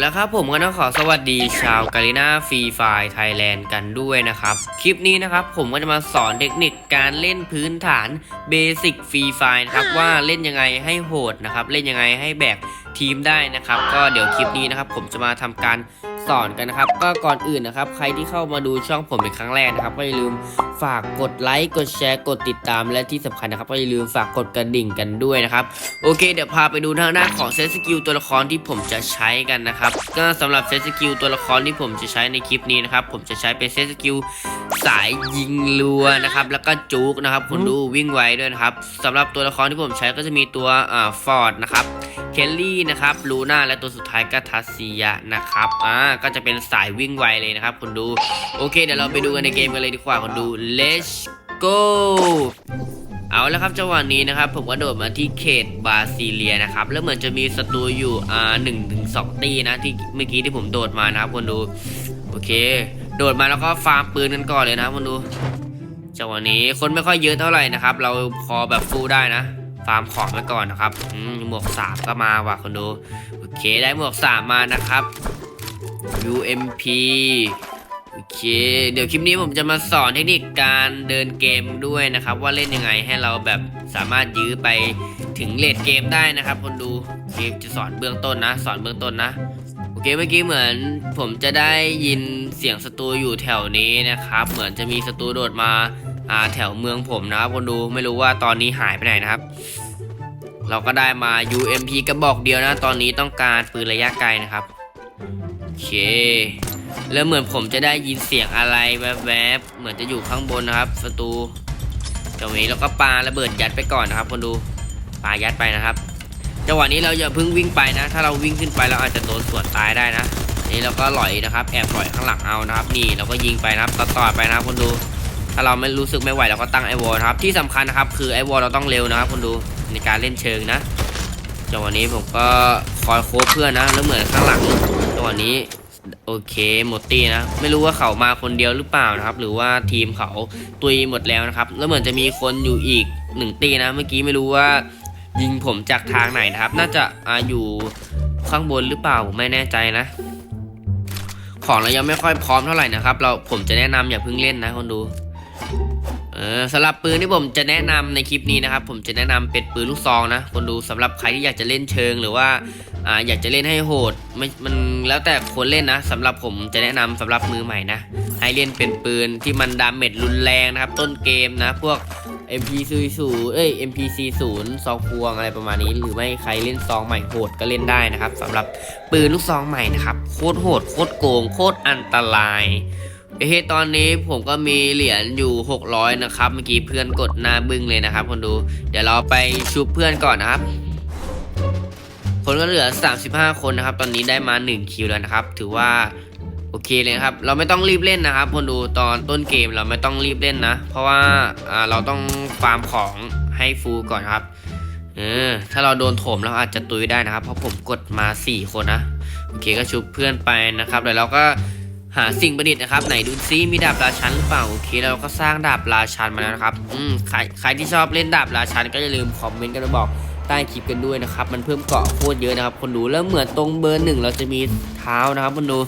แล้วครับผมก็ต้องขอสวัสดีชาวกาลิน่าฟรีไฟไทยแลนด์กันด้วยนะครับ คลิปนี้นะครับผมก็จะมาสอนเทคนิคการเล่นพื้นฐานเบสิกฟรีไฟนะครับว่าเล่นยังไงให้โหดนะครับ เล่นยังไงให้แบกทีมได้นะครับ ก็เดี๋ยวคลิปนี้นะครับผมจะมาทำการ สอนกันนะครับ ก็ก่อนอื่นนะครับ ใครที่เข้ามาดูช่องผมเป็นครั้งแรกนะครับ ก็อย่าลืมฝากกดไลค์กดแชร์กดติดตาม และที่สำคัญนะครับ ก็อย่าลืมฝากกดกระดิ่งกันด้วยนะครับ โอเค เดี๋ยวพาไปดูทางด้านของเซตสกิลตัวละครที่ผมจะใช้กันนะครับ ก็สำหรับเซตสกิลตัวละครที่ผมจะใช้ในคลิปนี้นะครับ ผมจะใช้เป็นเซตสกิลสายยิงรัวนะครับ แล้วก็จุกนะครับคุณดูวิ่งไวด้วยนะครับสำหรับตัวละครที่ผมใช้ก็จะมีตัวอ่าฟอร์ดนะครับเคลลี่นะครับลูน่าและตัวสุดท้ายก็ทัสซิยะนะครับอ่าก็จะเป็นสายวิ่งไวเลยนะครับคุณดู โอเค เดี๋ยวเราไปดูกันในเกมกันเลยดีกว่าคุณดู let's go เอาแล้วครับจังหวะนี้นะครับ ผมก็โดดมาที่เขตบาซิเลียนะครับ แล้วเหมือนจะมีศัตรูอยู่อ่าหนึ่งถึงสองตีนะที่เมื่อกี้ที่ผมโดดมานะครับคนดู โอเค โดดมาแล้วก็ฟาร์มปืนกันก่อนเลยนะครับคนดูจังหวะนี้คนไม่ค่อยเยอะเท่าไหร่นะครับ เราพอแบบฟูลได้นะ ฟาร์มของไว้ก่อนนะครับหมวกสามก็มาว่ะคนดู โอเคได้หมวกสามมานะครับ UMP โอเค เดี๋ยวคลิปนี้ผมจะมาสอนเทคนิคการเดินเกมด้วยนะครับ ว่าเล่นยังไงให้เราแบบสามารถยื้อไปถึงเลดเกมได้นะครับ คนดูเกมจะสอนเบื้องต้นนะ สอนเบื้องต้นนะโอเคเมื่อกี้เหมือนผมจะได้ยินเสียงศัตรูอยู่แถวนี้นะครับ เหมือนจะมีศัตรูโดดมาอ่าแถวเมืองผมนะครับ คนดูไม่รู้ว่าตอนนี้หายไปไหนนะครับ เราก็ได้มา UMP กระบอกเดียวนะ ตอนนี้ต้องการปืนระยะไกลนะครับ เค แล้วเหมือนผมจะได้ยินเสียงอะไรแวบๆ เหมือนจะอยู่ข้างบนนะครับศัตรูจังนี้เราก็ปาระเบิดยัดไปก่อนนะครับคนดูปายัดไปนะครับจังหวะนี้เราอย่าเพิ่งวิ่งไปนะ ถ้าเราวิ่งขึ้นไปเราอาจจะโดนสวนตายได้นะ นี่เราก็หลอยนะครับแอบหลอยข้างหลังเอานะครับ นี่เราก็ยิงไปนะครับต่อๆไปนะครับคนดู ถ้าเราไม่รู้สึกไม่ไหวเราก็ตั้งไอวอลนะครับที่สำคัญนะครับคือไอวอลเราต้องเร็วนะครับคนดูในการเล่นเชิงนะจังหวะนี้ผมก็คอยโค้ชเพื่อนนะแล้วเหมือนข้างหลัง หวะนี้โอเคหมดตีนะ ไม่รู้ว่าเขามาคนเดียวหรือเปล่านะครับ หรือว่าทีมเขาตุยหมดแล้วนะครับ แล้วเหมือนจะมีคนอยู่อีกหนึ่งตีนะ เมื่อกี้ไม่รู้ว่ายิงผมจากทางไหนนะครับ น่าจะอาอยู่ข้างบนหรือเปล่าผมไม่แน่ใจนะ ของเรายังไม่ค่อยพร้อมเท่าไหร่นะครับ เราผมจะแนะนำอย่าเพิ่งเล่นนะคนดู ออสำหรับปืนที่ผมจะแนะนำในคลิปนี้นะครับ ผมจะแนะนำเป็นปืนลูกซองนะคนดูสำหรับใครที่อยากจะเล่นเชิงหรือว่าอ่าอยากจะเล่นให้โหดไม่มันแล้วแต่คนเล่นนะสำหรับผมจะแนะนำสำหรับมือใหม่นะ ให้เล่นเป็นปืนที่มันดาเมจรุนแรงนะครับ ต้นเกมนะ พวก MP40 เอ้ย MP40 ซองพวงอะไรประมาณนี้ หรือไม่ใครเล่นซองใหม่โหดก็เล่นได้นะครับสำหรับปืนลูกซองใหม่นะครับโคตรโหดโคตรโกงโคตรอันตราย เฮ้ตอนนี้ผมก็มีเหรียญอยู่ 600 นะครับ เมื่อกี้เพื่อนกดหน้าบึ้งเลยนะครับคนดู เดี๋ยวเราไปชุบเพื่อนก่อนนะครับ คนก็เหลือ 35 คนนะครับ ตอนนี้ได้มา 1 คิวแล้วนะครับ ถือว่าโอเคเลยครับ เราไม่ต้องรีบเล่นนะครับคนดูตอนต้นเกมเราไม่ต้องรีบเล่นนะ เพราะว่าอ่าเราต้องฟาร์มของให้ฟูก่อนครับเออถ้าเราโดนโถมเราอาจจะตุยได้นะครับ เพราะผมกดมา 4 คนนะ โอเคก็ชุบเพื่อนไปนะครับเดี๋ยวเราก็ หาสิ่งประดิษฐ์นะครับไหนดูซิมีดาบราชันหรือเปล่าโอเคเราก็สร้างดาบราชันมาแล้วนะครับอืมใครใครที่ชอบเล่นดาบราชันก็อย่าลืมคอมเมนต์กันมาบอกใต้คลิปกันด้วยนะครับ มันเพิ่มเกาะโคตรเยอะนะครับ คนดูแล้วเหมือนตรงเบอร์หนึ่งเราจะมีเท้านะครับคนดู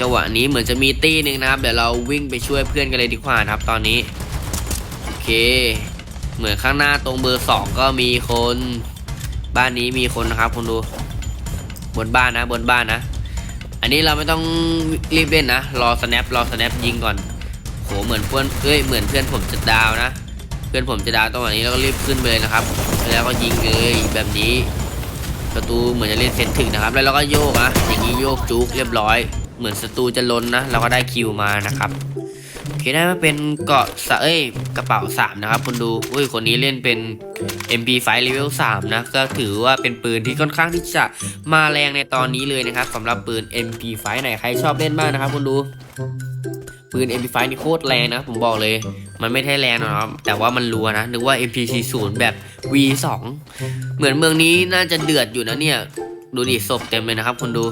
จังหวะนี้เหมือนจะมีตีหนึ่งนะครับ เดี๋ยวเราวิ่งไปช่วยเพื่อนกันเลยดีกว่านะครับ ตอนนี้โอเค เหมือนข้างหน้าตรงเบอร์สองก็มีคน บ้านนี้มีคนนะครับคนดู บนบ้านนะ บนบ้านนะ อันนี้เราไม่ต้องรีบเล่นนะ รอ snap รอ snap ยิงก่อนโหเหมือนเพื่อนเอ้ยเหมือนเพื่อนผมจะดาวนะ เพื่อนผมจะดาวตรงนี้แล้วก็รีบขึ้นไปเลยนะครับ แล้วก็ยิงเลยแบบนี้ ประตูเหมือนจะเล่นเซนถึงนะครับ แล้วเราก็โยกนะอย่างนี้โยกจุกเรียบร้อย เหมือนศัตรูจะล้นนะ เราก็ได้คิวมานะครับ โอเคได้มาเป็นเกาะสะเอ้ยกระเป๋า 3 นะครับคุณดูอุ้ยคนนี้เล่นเป็น MP5 level 3 นะ ก็ถือว่าเป็นปืนที่ค่อนข้างที่จะมาแรงในตอนนี้เลยนะครับสำหรับปืน MP5 ไหนใครชอบเล่นบ้างนะครับคุณดูปืน MP5 นี่โคตรแรงนะ ผมบอกเลย มันไม่ใช่แรงหรอกนะครับแต่ว่ามันรัวนะ นึกว่า MP40 แบบ V2 เหมือนเมืองนี้น่าจะเดือดอยู่นะเนี่ย ดูดิศพเต็มเลยนะครับคุณดู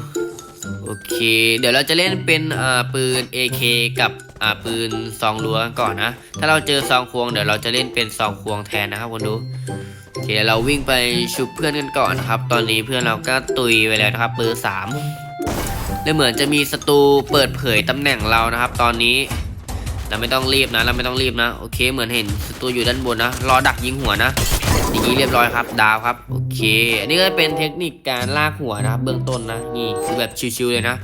โอเค เดี๋ยวเราจะเล่นเป็นปืน AK กับ อ่าปืนซองรัวกันก่อนนะ ถ้าเราเจอซองควงเดี๋ยวเราจะเล่นเป็นซองควงแทนนะครับคนดูโอเคเราวิ่งไปชุบเพื่อนกันก่อนนะครับ ตอนนี้เพื่อนเราก็ตุยไปแล้วนะครับเบอร์สามและเหมือนจะมีศัตรูเปิดเผยตำแหน่งเรานะครับ ตอนนี้เราไม่ต้องรีบนะ เราไม่ต้องรีบนะ โอเค เหมือนเห็นศัตรูอยู่ด้านบนนะ รอดักยิงหัวนะอย่างนี้เรียบร้อยครับ ดาวครับ โอเค อันนี้ก็เป็นเทคนิคการลากหัวนะครับ เบื้องต้นนะ นี่คือแบบชิวๆเลยนะ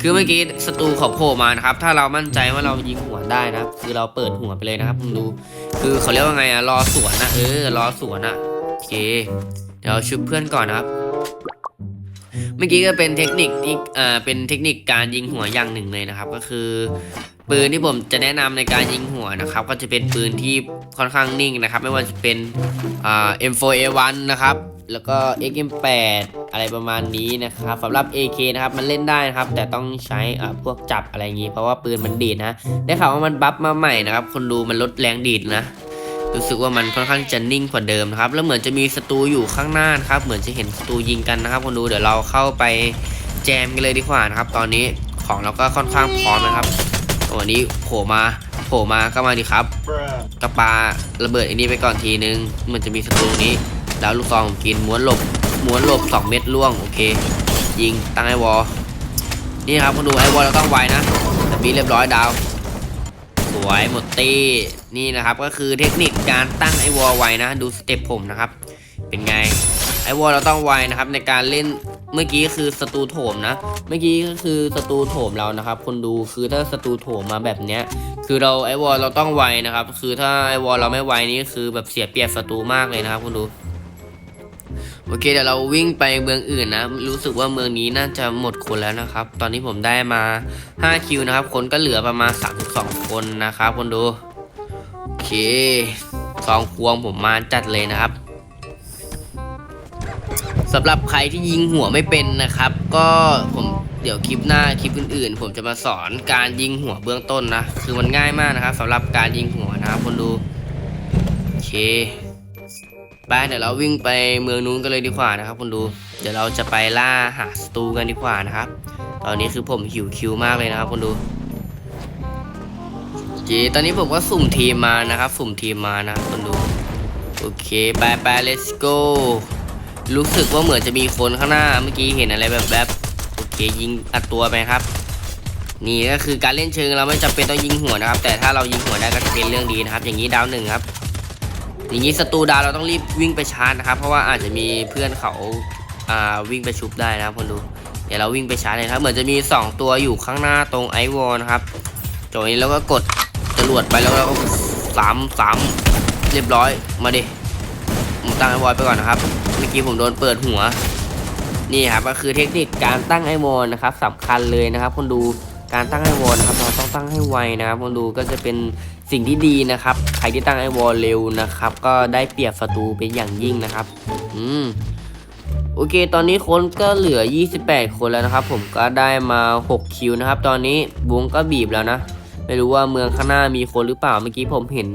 คือเมื่อกี้ศัตรูเขาโผล่มานะครับ ถ้าเรามั่นใจว่าเรายิงหัวได้นะ คือเราเปิดหัวไปเลยนะครับมึงดู คือเขาเรียกว่าไงอะรอสวนนะเออ รอสวนอะโอเค เดี๋ยวชุบเพื่อนก่อนนะครับ เมื่อกี้ก็เป็นเทคนิคที่อ่าเป็นเทคนิคการยิงหัวอย่างหนึ่งเลยนะครับ ก็คือ ปืนที่ผมจะแนะนำในการยิงหัวนะครับ ก็จะเป็นปืนที่ค่อนข้างนิ่งนะครับ ไม่ว่าจะเป็นอ่า M4A1 นะครับ แล้วก็ XM8 อะไรประมาณนี้นะครับสำหรับ AK นะครับมันเล่นได้นะครับ แต่ต้องใช้อ่าพวกจับอะไรอย่างนี้ เพราะว่าปืนมันดีดนะ ได้ข่าวว่ามันบัฟมาใหม่นะครับ คนดูมันลดแรงดีดนะ รู้สึกว่ามันค่อนข้างจะนิ่งกว่าเดิมนะครับ แล้วเหมือนจะมีศัตรูอยู่ข้างหน้านะครับ เหมือนจะเห็นศัตรูยิงกันนะครับ คนดูเดี๋ยวเราเข้าไปแจมกันเลยดีกว่านะครับ ตอนนี้ของเราก็ค่อนข้างพร้อมนะครับวันนี้โผล่มาโผล่มาก็มาดีครับกระปาระเบิดอันนี้ไปก่อนทีนึง มันจะมีศัตรูนี้ แล้วลูกซองกินม้วนหลบม้วนหลบ 2 เม็ดล่วงโอเค ยิงตั้งไอวอลนี่ครับคนดูไอวอลเราต้องไวนะแต่บีเรียบร้อยดาว สวยหมดตีนี่นะครับก็คือเทคนิคการตั้งไอวอลไวนะ ดูสเต็ปผมนะครับ เป็นไงไอวอลเราต้องไวนะครับในการเล่นเมื่อกี้คือศัตรูโถมนะ เมื่อกี้ก็คือศัตรูโถมเรานะครับ คนดูคือถ้าศัตรูโถมมาแบบเนี้ย คือเราไอวอลเราต้องไวนะครับ คือถ้าไอวอลเราไม่ไวนี่คือแบบเสียเปรียบศัตรูมากเลยนะครับคุณดู โอเคเดี๋ยวเราวิ่งไปเมืองอื่นนะ รู้สึกว่าเมืองนี้น่าจะหมดคนแล้วนะครับ ตอนนี้ผมได้มา 5 คิวนะครับ คนก็เหลือประมาณ 32 คนนะครับคนดู โอเคซองควงผมมาจัดเลยนะครับสำหรับใครที่ยิงหัวไม่เป็นนะครับ ก็ผมเดี๋ยวคลิปหน้าคลิปอื่นๆ ผมจะมาสอนการยิงหัวเบื้องต้นนะ คือมันง่ายมากนะครับสำหรับการยิงหัวนะครับคนดูโอเค ไปเดี๋ยวเราวิ่งไปเมืองนู้นกันเลยดีกว่านะครับคุณดู เดี๋ยวเราจะไปล่าหาสตูกันดีกว่านะครับ ตอนนี้คือผมหิวคิวมากเลยนะครับคุณดูโอเคตอนนี้ผมก็สุ่มทีมมานะครับ สุ่มทีมมานะคุณดู โอเคไปไป let's go รู้สึกว่าเหมือนจะมีคนข้างหน้าเมื่อกี้เห็นอะไรแบบแบบโอเคยิงอัดตัวไปครับ นี่ก็คือการเล่นเชิงเราไม่จำเป็นต้องยิงหัวนะครับ แต่ถ้าเรายิงหัวได้ก็จะเป็นเรื่องดีนะครับ อย่างนี้ดาวหนึ่งครับ อย่างนี้ศัตรูดาวเราต้องรีบวิ่งไปชาร์จนะครับ เพราะว่าอาจจะมีเพื่อนเขาอ่าวิ่งไปชุบได้นะครับคนดู เดี๋ยวเราวิ่งไปชาร์จเลยครับ เหมือนจะมี 2 ตัวอยู่ข้างหน้าตรงไอวอลนะครับจบนี้แล้วก็กดจรวดไปแล้วก็สามสามเรียบร้อยมาดิผมตั้งไอวอลไปก่อนนะครับ เมื่อกี้ผมโดนเปิดหัว นี่ครับก็คือเทคนิคการตั้งไอวอลนะครับสำคัญเลยนะครับ คนดูการตั้งไอวอลนะครับเราต้องตั้งให้ไวนะครับคนดูก็จะเป็น สิ่งที่ดีนะครับ ใครที่ตั้งไอวอลเร็วนะครับ ก็ได้เปรียบศัตรูเป็นอย่างยิ่งนะครับ อืมโอเค ตอนนี้คนก็เหลือ 28 คนแล้วนะครับ ผมก็ได้มา 6 คิวนะครับ ตอนนี้วงก็บีบแล้วนะ ไม่รู้ว่าเมืองข้างหน้ามีคนหรือเปล่า เมื่อกี้ผมเห็น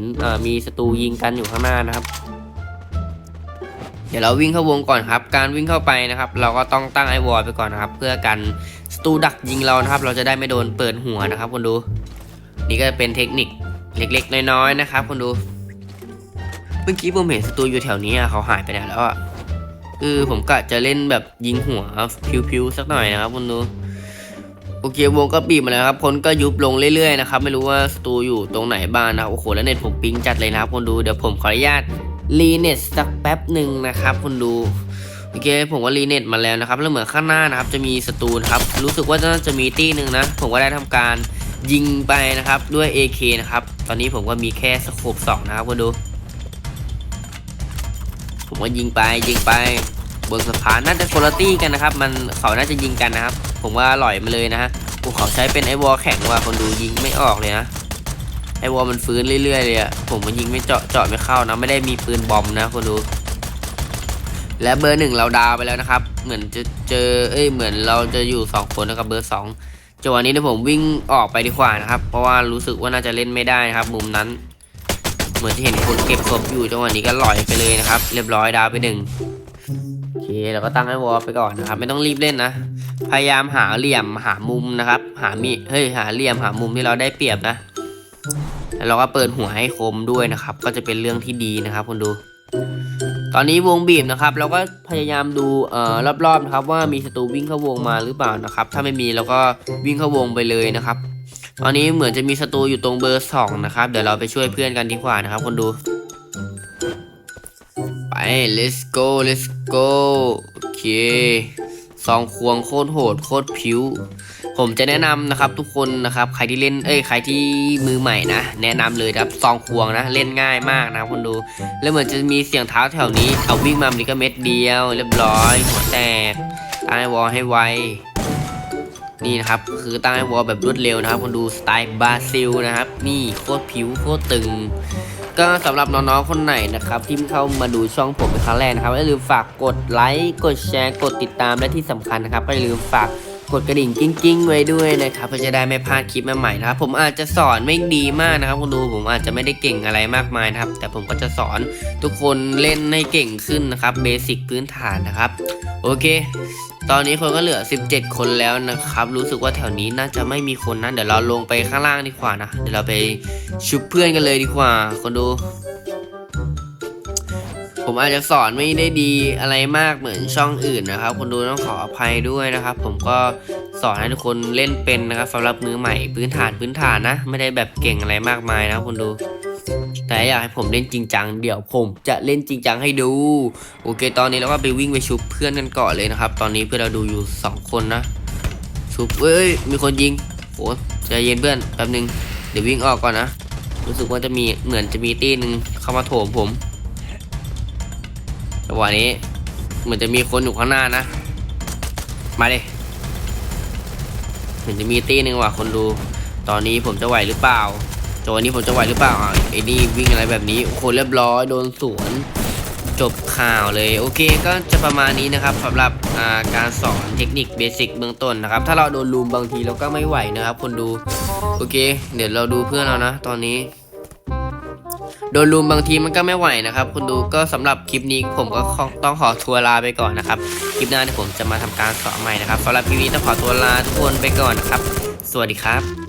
มีศัตรูยิงกันอยู่ข้างหน้านะครับ เดี๋ยวเราวิ่งเข้าวงก่อนครับ การวิ่งเข้าไปนะครับ เราก็ต้องตั้งไอวอลไปก่อนนะครับ เพื่อกันสตูดักยิงเรานะครับ เราจะได้ไม่โดนเปิดหัวนะครับคนดู นี่ก็เป็นเทคนิค เล็กๆน้อยๆนะครับคนดู เมื่อกี้ผมเห็นสตูอยู่แถวนี้อะเขาหายไปไหนแล้วอะคือผมกะจะเล่นแบบยิงหัวพิวๆสักหน่อยนะครับคนดูโอเควงก็บีบมาแล้วครับคนก็ยุบลงเรื่อยๆนะครับไม่รู้ว่าสตูอยู่ตรงไหนบ้างนะโอ้โหแล้วเน็ตผมปิงจัดเลยนะครับคนดูเดี๋ยวผมขออนุญาตรีเน็ตสักแป๊บหนึ่งนะครับคุณดูโอเคผมว่ารีเน็ตมาแล้วนะครับแล้วเหมือนข้างหน้านะครับจะมีศัตรูนะครับรู้สึกว่าน่าจะมีตี้หนึ่งนะผมก็ได้ทำการ ยิงไปนะครับด้วย AK นะครับ ตอนนี้ผมก็มีแค่สโคป2นะครับคุณดู ผมก็ยิงไปยิงไปบนสะพานน่าจะคนลตี้กันนะครับ มันเขาน่าจะยิงกันนะครับ ผมว่าหล่อยมาเลยนะฮะโอ้เขาใช้เป็นไอวอลแข็งว่ะคนดูยิงไม่ออกเลยนะไอวอลมันฟื้นเรื่อยๆเลยอะผมมันยิงไม่เจาะเจาะไม่เข้านะไม่ได้มีปืนบอมนะคนดู และเบอร์หนึ่งเราดาวไปแล้วนะครับ เหมือนจะเจอเอ้ยเหมือนเราจะอยู่สองคนนะครับเบอร์สอง จังหวะนี้เดี๋ยวผมวิ่งออกไปดีกว่านะครับ เพราะว่ารู้สึกว่าน่าจะเล่นไม่ได้นะครับ มุมนั้น เหมือนจะเห็นคนเก็บศพอยู่จังหวะนี้ก็ลอยไปเลยนะครับ เรียบร้อยดาวไปหนึ่งโอเคเราก็ตั้งไอวอลไปก่อนนะครับ ไม่ต้องรีบเล่นนะ พยายามหาเหลี่ยมหามุมนะครับ หามีเฮ้ยหาเหลี่ยมหามุมที่เราได้เปรียบนะแล้วเราก็เปิดหัวให้คมด้วยนะครับ ก็จะเป็นเรื่องที่ดีนะครับคุณดู ตอนนี้วงบีบนะครับ เราก็พยายามดูเอ่อรอบๆนะครับ ว่ามีศัตรูวิ่งเข้าวงมาหรือเปล่านะครับ ถ้าไม่มีเราก็วิ่งเข้าวงไปเลยนะครับ ตอนนี้เหมือนจะมีศัตรูอยู่ตรงเบอร์สองนะครับ เดี๋ยวเราไปช่วยเพื่อนกันดีกว่านะครับ คนดูไป let's go let's go โอเคซองควงโคตรโหดโคตรผิว ผมจะแนะนำนะครับทุกคนนะครับใครที่เล่นเอ้ยใครที่มือใหม่นะแนะนำเลยครับซองควงนะเล่นง่ายมากนะคนดู แล้วเหมือนจะมีเสียงเท้าแถวนี้เอาวิ่งมามันก็เม็ดเดียว เรียบร้อยหัวแตกตั้งไอวอลให้ไวนี่นะครับคือตั้งไอวอลแบบรวดเร็วนะครับคนดูสไตล์บราซิลนะครับนี่โคตรผิวโคตรตึงก็สำหรับน้องๆ คนไหนนะครับ ที่เข้ามาดูช่องผมเป็นครั้งแรกนะครับอย่าลืมฝากกดไลค์กดแชร์กดติดตามและที่สำคัญนะครับก็อย่าลืมฝาก กดกระดิ่งกิ้งๆไว้ด้วยนะครับเพื่อจะได้ไม่พลาดคลิปใหม่ๆนะครับผมอาจจะสอนไม่ดีมากนะครับคุณดูผมอาจจะไม่ได้เก่งอะไรมากมายนะครับ แต่ผมก็จะสอนทุกคนเล่นให้เก่งขึ้นนะครับเบสิกพื้นฐานนะครับ โอเค ตอนนี้คนก็เหลือ 17 คนแล้วนะครับ รู้สึกว่าแถวนี้น่าจะไม่มีคนนะเดี๋ยวเราลงไปข้างล่างดีกว่านะเดี๋ยวเราไปชุบเพื่อนกันเลยดีกว่าคนดู ผมอาจจะสอนไม่ได้ดีอะไรมากเหมือนช่องอื่นนะครับ คนดูต้องขออภัยด้วยนะครับ ผมก็สอนให้ทุกคนเล่นเป็นนะครับสำหรับมือใหม่พื้นฐานพื้นฐานนะ ไม่ได้แบบเก่งอะไรมากมายนะครับคนดู แต่อยากให้ผมเล่นจริงจังเดี๋ยวผมจะเล่นจริงจังให้ดู โอเค ตอนนี้เราก็ไปวิ่งไปชุบเพื่อนกันก่อนเลยนะครับ ตอนนี้เพื่อนเราดูอยู่ 2 คนนะ ชุบเอ้ยมีคนยิงโอ้ใจเย็นเพื่อนแป๊บนึงเดี๋ยววิ่งออกก่อนนะรู้สึกว่าจะมีเหมือนจะมีตีหนึ่งเข้ามาโถมผม จังหวะนี้เหมือนจะมีคนอยู่ข้างหน้านะ มาเลยเหมือนจะมีตีหนึ่งว่ะคนดู ตอนนี้ผมจะไหวหรือเปล่าจังหวะนี้ผมจะไหวหรือเปล่าอะไอ้นี่วิ่งอะไรแบบนี้โอ้โหเรียบร้อยโดนสวนจบข่าวเลยโอเคก็จะประมาณนี้นะครับสำหรับาการสอนเทคนิคเบสิกเบื้องต้นนะครับ ถ้าเราโดนลูมบางทีเราก็ไม่ไหวนะครับ คนดู โอเค เดี๋ยวเราดูเพื่อนเรานะ ตอนนี้ โดนลูมบางทีมันก็ไม่ไหวนะครับ คุณดูก็สำหรับคลิปนี้ผมก็ต้องขอทัวร์ลาไปก่อนนะครับ คลิปหน้าเนี่ยผมจะมาทำการสอนใหม่นะครับสำหรับคลิปนี้ต้องขอตัวลาทุกคนไปก่อนนะครับ สวัสดีครับ